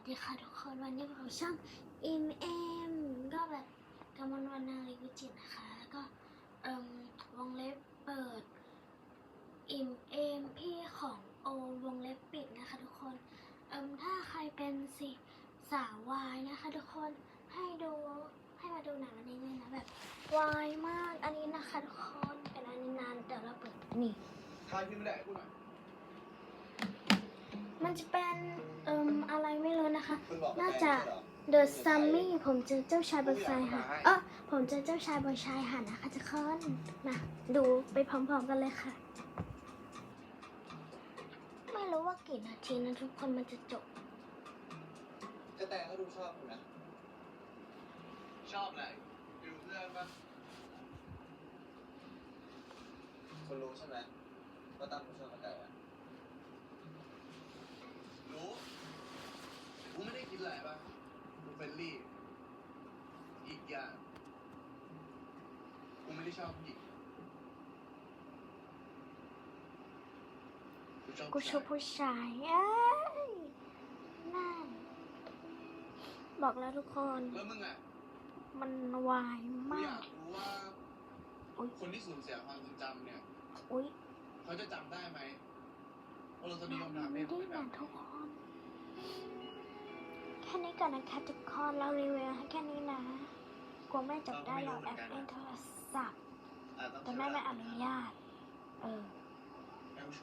สดีค่ะทุกคนวันนี้เราช่องอิมเอมก็แบบกำมลวันนาลีวิจิตรนะคะแล้วก็เอ่มวงเล็บเปิดอิมเอมพี่ของโอวงเล็บปิดนะคะทุกคนเอ่มถ้าใครเป็นสิสาววายนะคะทุกคนให้ดูให้มาดูหนังอันนี้เลยนะแบบวายมากอันนี้นะคะทุกคนเป็นอันนี้นานแต่เราเปิดนี่ทายขึ้นไม่ได้พูดหน่อยมันจะเป็นเอ่มอะไรไม่รู้นะคะคุณบอกน่าจะ The Summy ผมเจอเจ้าชายบนชายหาดเออผมเจอเจ้าชายบนชายหาดนะคะทุกคนมาดูไปพร้อมๆกันเลยค่ะ ไม่รู้ว่ากี่นาทีนะทุกคนมันจะจบกระแตก็ดูชอบคุณนะ ชอบอะไรอยู่เพื่อนปะคุณรู้ใช่ไหมว่าตั้มคุณชอบกระแตอะรู้กูไม่ได้คิดอะไรปะกูเฟ รนลี่อีกอย่างกูไม่ได้ชอบผู้หญิงกูชอบกูชอบผู้ชายเอ้ยนั่นบอกแล้วทุกคน แล้วมึงอะมันวายกูมาอยากก รู้ว่า อุ๊ย คนที่สูญเสียความทรงจำเนี่ย อุ๊ยเขาจะจำได้ไหมว่าเราจะนิยมมัทำนให้ไม่เขาได้เป็นหแบนับกทุกคนแค่ นี้ก่อนนะคะทุกคนเรารีวิวให้แค่นี้นะกลัวแม่จับได้เราแอปเล่นโทรศัพท์อะต้องแต่แม่ไม่อนุญาตเออ